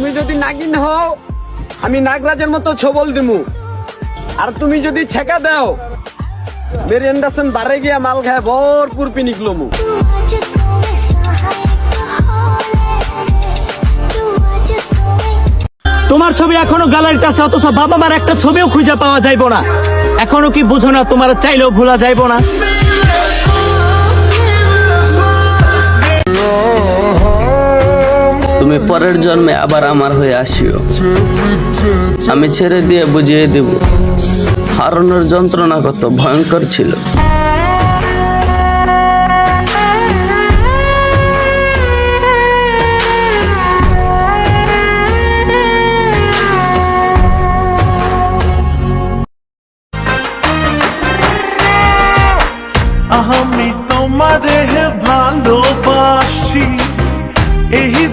তুমি যদি নাগিন হও, আমি নাগরাজের মতো ছবল দিমু। আর তুমি যদি ছেকা দাও, মেরি অ্যান্ডারসন বারে গিয়া মাল খায় ভরপুর পিনিকলো মু তোমার ছবি এখনও গ্যালারিতে আছে, অথচ বাবা মার একটা ছবিও খুঁজে পাওয়া যাইব না। এখনও কি বুঝো না, তোমার চাইলেও ভোলা যাইব না। পরের জন্মে আবার আমার হয়ে আসিও। আমি ছেড়ে দিয়ে বুঝিয়ে দেব, হারানোর যন্ত্রণা কত ভয়ঙ্কর ছিল।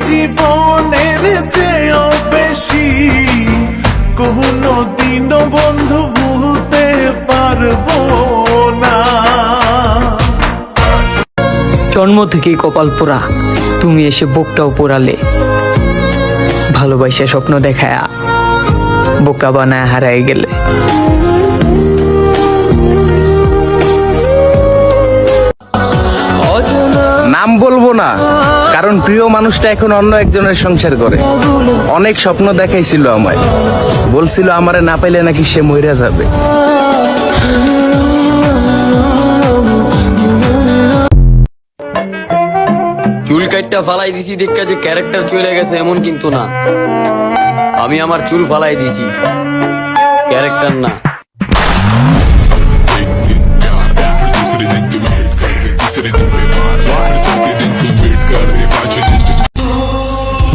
জীবনের চেয়েও বেশি। কোনো দিন বন্ধু ভুলতে পারব না। জন্ম থেকেই কপাল পোড়া, তুমি এসে বুকটাও পোড়ালে। ভালোবাসা স্বপ্ন দেখায়া বোকা বানায় হারাই গেলে। নাম বলব না কারণ প্রিয় মানুষটা এখন অন্য একজনের সংসার করে। অনেক স্বপ্ন দেখাইছিল আমায়। বলছিল আমারে না পাইলে নাকি সে মইরা যাবে। চুল কাটটা ফালাই দিছি দেখা যে ক্যারেক্টার চলে গেছে এমন কিন্তু না। আমি আমার চুল ফালাই দিছি। ক্যারেক্টার না।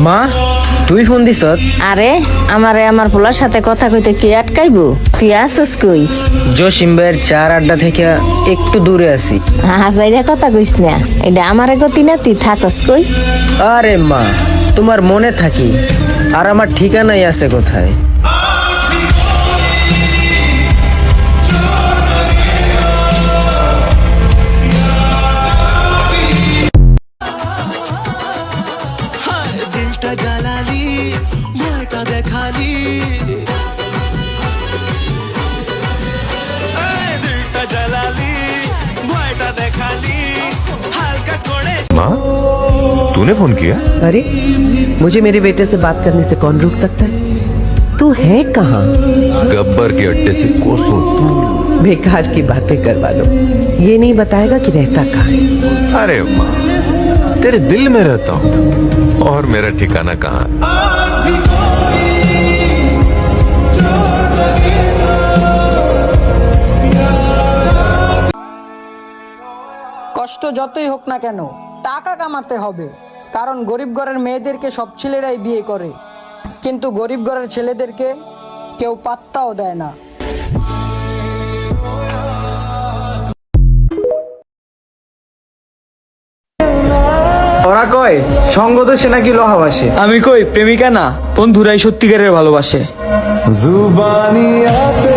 মা তুই ফোন দিছ আরে আমারে আমার পোলার সাথে কথা কইতে কে আটকাইবো? তুই আসস কই? জসিম ভাইয়ের চার আড্ডা থেকে একটু দূরে আছি। হাজাইরা কথা কইস না। এটা আমারে গতি না তুই থাকস কই? আরে মা তোমার মনে থাকি আর আমার ঠিকানাই আছে কোথায়? দেখালি এই দিলটা জ্বালালি ভয়টা দেখালি হালকা করে माँ तूने फोन किया अरे मुझे मेरे बेटे से बात करने से कौन रोक सकता है तू है कहाँ गब्बर के अड्डे से कोसों दूर बेकार की बातें करवा लो ये नहीं बताएगा कि रहता कहाँ है अरे माँ तेरे दिल में रहता हूँ और मेरा ठिकाना कहाँ है? কষ্ট যতই হোক না কেন টাকা কামাতে হবে। কারণ গরিব ঘরের মেয়েদেরকে সব ছেলেরাই বিয়ে করে। কিন্তু গরিব ঘরের ছেলেদেরকে কেউ পাত্তাও দেয় না। ওরা কয় সঙ্গ দোষে নাকি লোহাবাসে আমি কই প্রেমিকা না? বন্ধুরাই সত্যিকারের ভালোবাসে। জুবানিয়াতে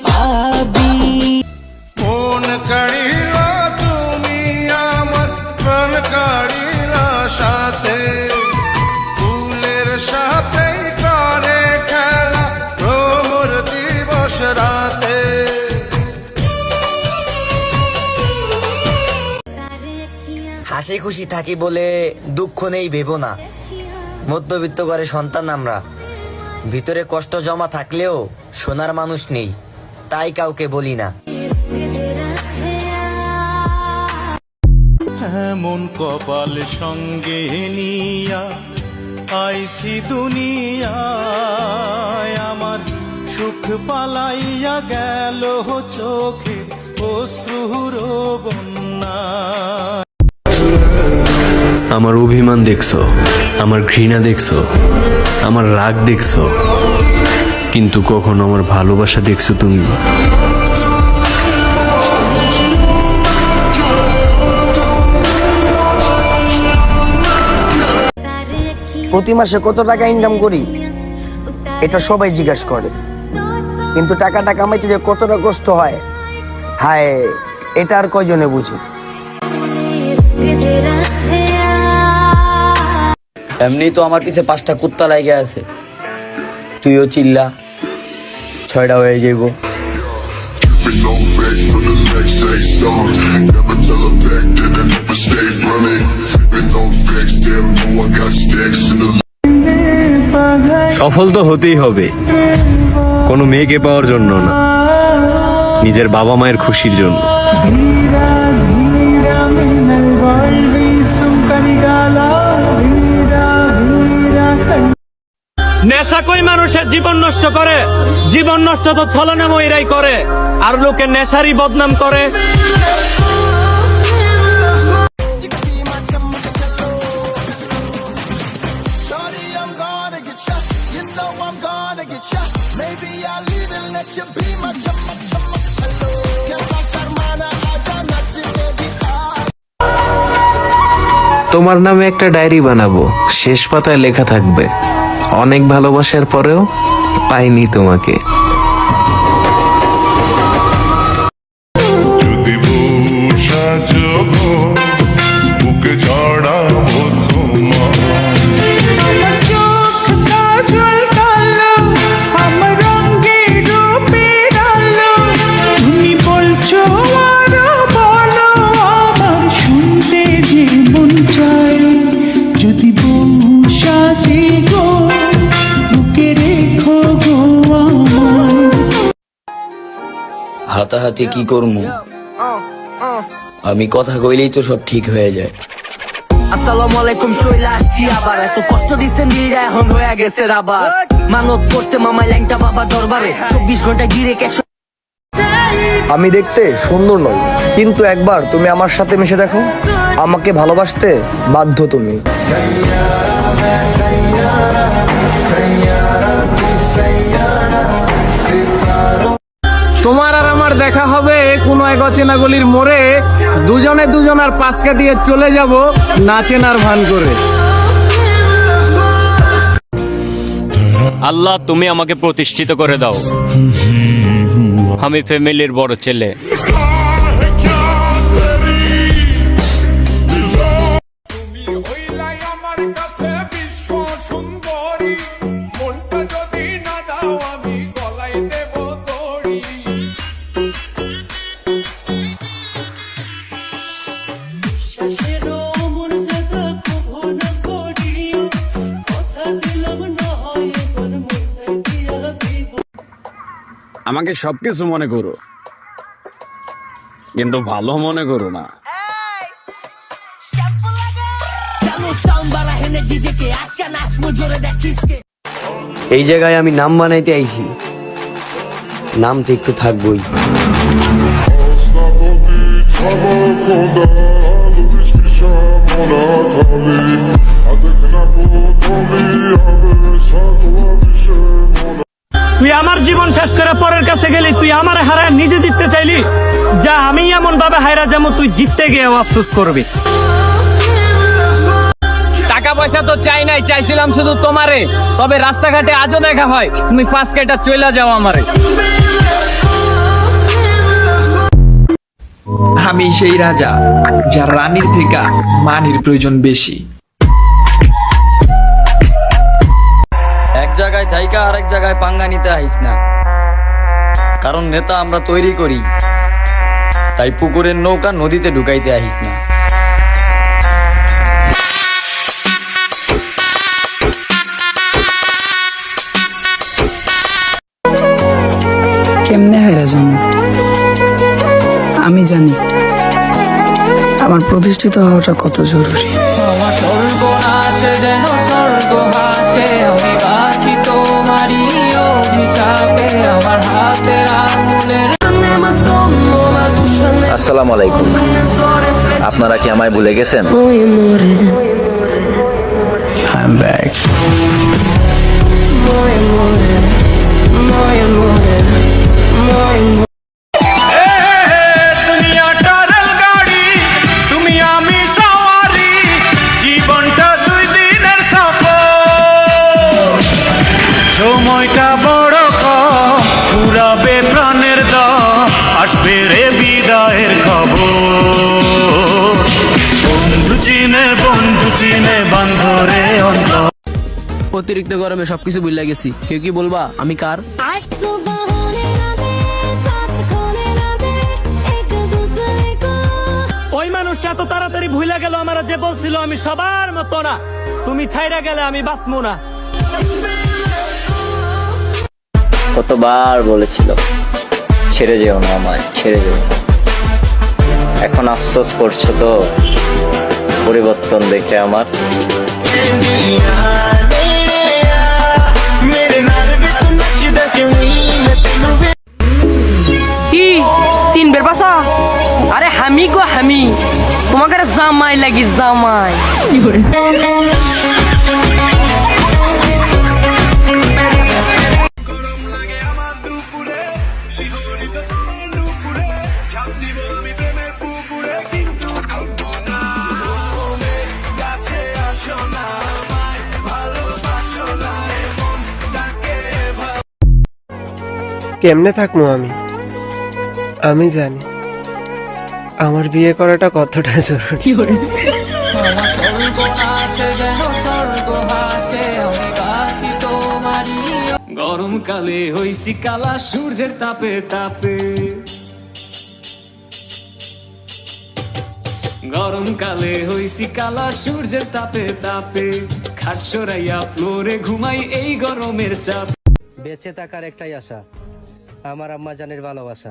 হাসি খুশি থাকি বলে দুঃখ নেই ভেবো না। মধ্যবিত্ত ঘরে সন্তান আমরা। ভিতরে কষ্ট জমা থাকলেও সোনার মানুষ নেই। তাই কাউকে বলি না। এমন কপাল সঙ্গে নিয়া আইসি দুনিয়ায়। আমার সুখ পালাইয়া গেল চোখে অশ্রুর বন্যা। আমার অভিমান দেখছ, আমার ঘৃণা দেখছ, আমার রাগ দেখছ। কিন্তু কখনো আমার ভালোবাসা দেখছ তুমি? প্রতি মাসে কত টাকা ইনকাম করি? এটা সবাই জিজ্ঞাসা করে। কিন্তু টাকাটা কামাইতে যে কতটা কষ্ট হয়, হায়, এটা আর কজনে বুঝি? এমনি তো আমার পিছে পাঁচটা কুত্তা লাগে আছে। তুইও চিল্লা, ছয়টা হয়ে যাইব। সফল তো হতেই হবে। কোনো মেয়েকে পাওয়ার জন্য না, নিজের বাবা মায়ের খুশির জন্য। নেশা কই মানুষের জীবন নষ্ট করে? জীবন নষ্ট তো ছলনাময়ীরাই করে। আর লোকে নেশারই বদনাম করে। তোমার নামে একটা ডায়েরি বানাবো। শেষ পাতায় লেখা থাকবে। অনেক ভালোবাসার পরেও পাইনি তোমাকে। হাতাহাতি কি করমু? আমি কথা কইলেই তো সব ঠিক হয়ে যায়। আসসালামু আলাইকুম চলে আসছি আবার। এত কষ্ট দিচ্ছেন দিলটা এখন হয়ে গেছে আবার মানত করতে মামা ল্যাংটা বাবা দরবারে। চব্বিশ ঘণ্টা গিরে একশো আমি দেখতে সুন্দর নই কিন্তু একবার তুমি আমার সাথে মিশে দেখো। আমাকে ভালোবাসতে বাধ্য তুমি। তোমার আর আমার দেখা হবে কোনো এক অচেনা গলির মোড়ে। দুজনে দুজনার পাশ কাটিয়ে চলে যাব নাচেনার ভান করে। আল্লাহ, তুমি আমাকে প্রতিষ্ঠিত করে দাও। আমি ফ্যামিলির বড় ছেলে। আমাকে সবকিছু মনে করো। কিন্তু ভালো মনে করো না। এই জায়গায় আমি নাম বানাইতে আইছি। নাম তো একটু থাকবই। তুই আমার জীবন শেষ করে পরের কাছে গেলি তুই আমার হারায় নিজে জিততে চাইলি। যা আমি এমন ভাবে হায়রা যেমন তুই জিততে গিয়ে আফসোস করবি। টাকা পয়সা তো চাই নাই চাইছিলাম শুধু তোমারে। তবে রাস্তাঘাটে আজও দেখা হয় তুমি ফার্স্ট কেটা চলে যাও আমারে। আমি সেই রাজা যার রানীর থেকে মানির প্রয়োজন বেশি। এক জায়গায় থাইকা আরেক জায়গায় পাঙ্গা নিতে আইস না। কারণ নেতা আমরা তৈরি করি তাই পুকুরের নৌকা নদীতে ঢুকাইতে আহিস না। কেমনে হায়রা জন্ম আমি জানি আমার প্রতিষ্ঠিত হওয়াটা কত জরুরি। আসসালামু আলাইকুম। আপনারা কি আমায় ভুলে গেছেন? সময়টা বড় কম। পুরাবে প্রাণের দম আসবে রে বিদায়ের খবর। বন্ধু চিনে বন্ধু চিনে বান্ধরে রে অতিরিক্ত গরমে সবকিছু বুঝলে গেছি। কেউ কি বলবা আমি কার? ওই মানুষটা তো তাড়াতাড়ি ভুলে গেল আমার যে বলছিল আমি সবার মতো না। তুমি ছাইরা গেলে আমি বাঁচবো না। কতবার বলেছিল ছেড়ে যেও না আমায় ছেড়ে যেও না। এখন আফসোস করছ তো পরিবর্তন দেখে আমার? কি পাশা আরে হামি গো হামি তোমাকে জামাই লাগি জামাই। কেমনে থাকব আমি? আমি জানি। আমার বিয়ে করাটা কতটা জরুরি। গরমকালে হইছি কালা সূর্যের তাপে তাপে। গরমকালে হইছি কালা সূর্যের তাপে তাপে। খাট সরাইয়া ফ্লোরে ঘুমাই এই গরমের চাপ। বেঁচে থাকার একটাই আশা। আমার আম্মা জানের ভালোবাসা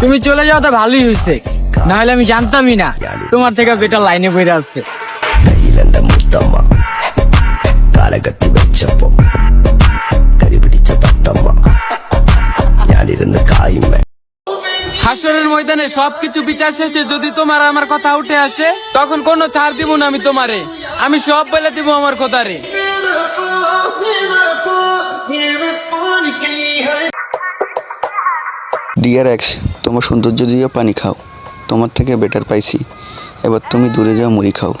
তুমি চলে যাও তো ভালোই হয়েছে না হলে আমি জানতামই না তোমার থেকে বেটার লাইনে বেড়ে আসছে കാലകത്തി വെച്ചപ്പോ കരി പിടിച്ച തത്തമ്മ ഞാനിരുന്ന് കായ്മ হাসরের ময়দানে সবকিছু বিচার শেষে যদি তোমার আমার কথা উঠে আসে তখন কোনো ছাড় দিব না আমি তোমারে আমি সব বলে দিব আমার কথারে ডিয়ার এক্স তোমার সৌন্দর্য দিয়ে পানি খাও। তোমার থেকে বেটার পাইছি। এবার তুমি দূরে যাও মুড়ি খাও।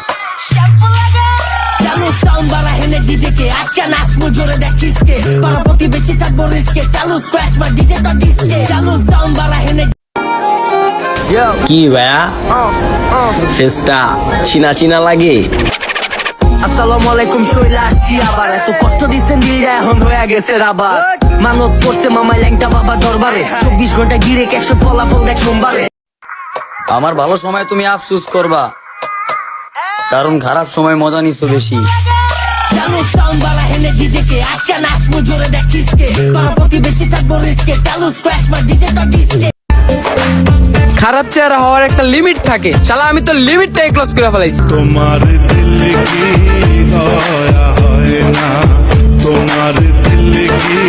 চালু সাউন্ড বাড়া হেনে ডিজে আজকে নাচবো জোরে দেখ কিসকে পাড়া প্রতিবেশী থাকব রিস্কে চালু স্ক্র্যাচ মার ডিজে তো ডিসকে চালু সাউন্ড বাড়া হেনে কি ভাইয়া? ফেসটা চিনা চিনা লাগে? আসসালামু আলাইকুম চলে আসছি আবার। এত কষ্ট দিচ্ছেন দিলটা এখন হয়ে গেছে আবার মানত করছে মামা ল্যাংটা বাবা দরবারে। চব্বিশ ঘণ্টা গিরে একশো ফলাফল দেখ সোমবারে। আমার ভালো সময় তুমি আফসুস করবা। কারণ খারাপ সময় মজা নিছো বেশি। চালু সাউন্ড বাড়া হেনে ডিজে কে আজকে নাচবো জোরে দেখ কিসকে। পাড়া প্রতিবেশী থাকব রিস্কে চালু স্ক্র্যাচ মার ডিজে তো ডিসকে খারাপ চেহারা হওয়ার একটা লিমিট থাকে। শালা আমি তো লিমিটটাই ক্লোজ করে ফেলাইছি। তোমার দিল কি হয় না? তোমার দিল কি